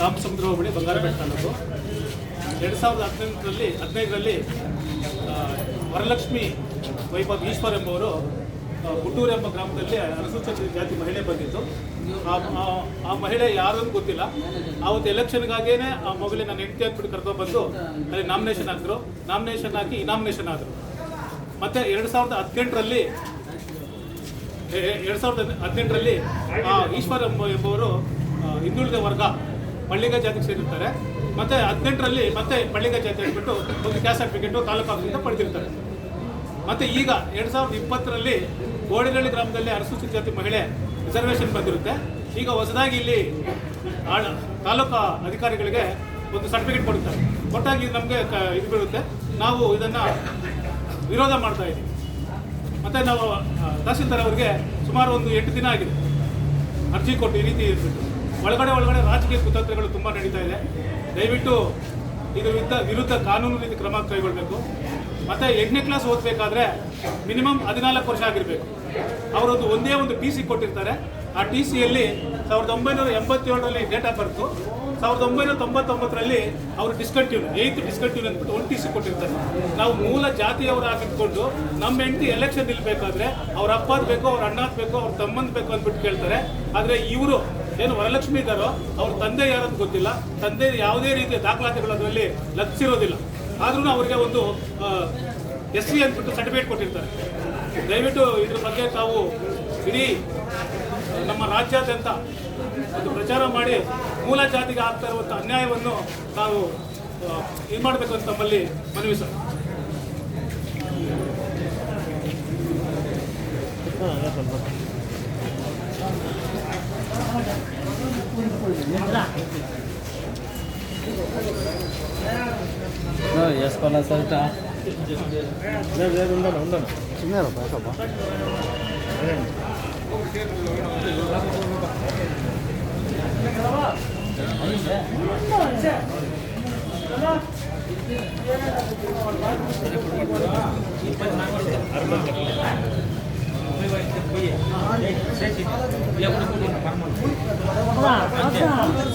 ರಾಮಸಮುದ್ರ ಬಂಗಾರ ಬಂಗಾರಪೇಟೆ ತಾಲೂಕು ಎರಡು ಸಾವಿರದ ಹದಿನೆಂಟರಲ್ಲಿ, ಹದಿನೈದರಲ್ಲಿ ವರಲಕ್ಷ್ಮಿ ವೈಭವ್ ಈಶ್ವರ್ ಎಂಬವರು ಹುಟ್ಟೂರು ಎಂಬ ಗ್ರಾಮದಲ್ಲಿ ಅನುಸೂಚಿತ ಜಾತಿ ಮಹಿಳೆ ಬಂದಿತ್ತು ಆ- ಮಹಿಳೆ ಯಾರು ಅಂತ ಗೊತ್ತಿಲ್ಲ. ಆವತ್ತು ಎಲೆಕ್ಷನ್ಗಾಗೇನೆ ಆ ಮಗುಲಿ ನಾನು ಹೆಂಡತಿ ಅಂದ್ಬಿಟ್ಟು ಕರ್ಕೊಂಡು ಬಂದು ಅಲ್ಲಿ ನಾಮಿನೇಷನ್ ಹಾಕಿದ್ರು. ನಾಮಿನೇಷನ್ ಹಾಕಿ ಇನಾಮಿನೇಷನ್ ಆದರು. ಮತ್ತೆ ಎರಡು ಸಾವಿರದ ಹದಿನೆಂಟರಲ್ಲಿ, ಎರಡು ಸಾವಿರದ ಹದಿನೆಂಟರಲ್ಲಿ ಈಶ್ವರ್ ಎಂಬ ಎಂಬುವರು ಹಿಂದುಳಿದ ವರ್ಗ ಪಳ್ಳಿಗ ಜಾತಿಗೆ ಸೇರಿರ್ತಾರೆ. ಮತ್ತೆ ಹದಿನೆಂಟರಲ್ಲಿ ಮತ್ತೆ ಪಳ್ಳಿಗ ಜಾತಿ ಆಗಿಬಿಟ್ಟು ಒಂದು ಕ್ಯಾಸ್ಟ್ ಸರ್ಟಿಫಿಕೇಟು ತಾಲೂಕು ಆಫೀಸಿಂದ ಪಡೆದಿರ್ತಾರೆ. ಮತ್ತೆ ಈಗ ಎರಡು ಸಾವಿರದ ಇಪ್ಪತ್ತರಲ್ಲಿ ಗೋಡಿನಹಳ್ಳಿ ಗ್ರಾಮದಲ್ಲಿ ಅನುಸೂಚಿತ ಜಾತಿ ಮಹಿಳೆ ರಿಸರ್ವೇಷನ್ ಬಂದಿರುತ್ತೆ. ಈಗ ಹೊಸದಾಗಿ ಇಲ್ಲಿ ತಾಲೂಕು ಅಧಿಕಾರಿಗಳಿಗೆ ಒಂದು ಸರ್ಟಿಫಿಕೇಟ್ ಕೊಡುತ್ತಾರೆ. ಒಟ್ಟಾಗಿ ನಮಗೆ ಇದು ಬೀಳುತ್ತೆ. ನಾವು ಇದನ್ನು ವಿರೋಧ ಮಾಡ್ತಾ ಇದ್ದೀವಿ. ಮತ್ತೆ ನಾವು ತಹಸೀಲ್ದಾರ್ ಅವರಿಗೆ ಸುಮಾರು ಒಂದು ಎಂಟು ದಿನ ಆಗಿದೆ. ಅರ್ಜಿ ಕೊಟ್ಟು ಈ ರೀತಿ ಇರ್ಬಿಟ್ಟು ಒಳಗಡೆ ಒಳಗಡೆ ರಾಜಕೀಯ ಕುತಂತ್ರಗಳು ತುಂಬ ನಡೀತಾ ಇದೆ. ದಯವಿಟ್ಟು ಇದು ವಿರುದ್ಧ ಕಾನೂನು ರೀತಿ ಕ್ರಮ ಕೈಗೊಳ್ಳಬೇಕು. ಮತ್ತೆ ಎಂಟನೇ ಕ್ಲಾಸ್ ಓದಬೇಕಾದ್ರೆ ಮಿನಿಮಮ್ ಹದಿನಾಲ್ಕು ವರ್ಷ ಆಗಿರಬೇಕು. ಅವರೊಂದು ಒಂದೇ ಒಂದು ಟಿ ಸಿ ಕೊಟ್ಟಿರ್ತಾರೆ. ಆ ಟಿ ಸಿಯಲ್ಲಿ ಸಾವಿರದ ಒಂಬೈನೂರ ಎಂಬತ್ತೇಳರಲ್ಲಿ ಡೇಟ್ ಆಫ್ ಬರ್ತು. ಸಾವಿರದ ಒಂಬೈನೂರ ತೊಂಬತ್ತೊಂಬತ್ತರಲ್ಲಿ ಅವರು ಡಿಸ್ಕಂಟಿನ್ಯೂ ಏಯ್ತ್ ಡಿಸ್ಕಂಟಿನ್ಯೂ ಅಂದ್ಬಿಟ್ಟು ಒಂದು ಟಿ ಸಿ ಕೊಟ್ಟಿರ್ತಾರೆ. ನಾವು ಮೂಲ ಜಾತಿಯವರಾಗಿಟ್ಕೊಂಡು ನಮ್ಮ ಹೆಂಡತಿ ಎಲೆಕ್ಷನ್ ನಿಲ್ಬೇಕಾದ್ರೆ ಅವ್ರ ಅಪ್ಪದ ಬೇಕು, ಅವ್ರ ಅಣ್ಣದ ಬೇಕು, ಅವ್ರ ತಮ್ಮಂದ್ ಬೇಕು ಅಂದ್ಬಿಟ್ಟು ಕೇಳ್ತಾರೆ. ಆದರೆ ಇವರು ಏನು ವರಲಕ್ಷ್ಮಿ ಇದ್ದಾರೋ ಅವ್ರ ತಂದೆ ಯಾರಂತ ಗೊತ್ತಿಲ್ಲ. ತಂದೆ ಯಾವುದೇ ರೀತಿಯ ದಾಖಲಾತಿಗಳು ಅದರಲ್ಲಿ ಲಭಿಸಿರೋದಿಲ್ಲ. ಆದ್ರೂ ಅವರಿಗೆ ಒಂದು ಎಸ್ ಸಿ ಅಂದ್ಬಿಟ್ಟು ಸರ್ಟಿಫಿಕೇಟ್ ಕೊಟ್ಟಿರ್ತಾರೆ. ದಯವಿಟ್ಟು ಇದ್ರ ಬಗ್ಗೆ ತಾವು ಇಡೀ ನಮ್ಮ ರಾಜ್ಯಾದ್ಯಂತ ಒಂದು ಪ್ರಚಾರ ಮಾಡಿ ಮೂಲ ಜಾತಿಗೆ ಆಗ್ತಾ ಇರುವಂಥ ಅನ್ಯಾಯವನ್ನು ನಾವು ಇದು ಮಾಡಬೇಕು ಅಂತ ನಮ್ಮಲ್ಲಿ ಮನವಿ ಸರ್. వేసుకోవాలా సరిట ఉండాలి ఉండాలి చిన్నారు పైసబ్బా ఎప్పుడు 是啊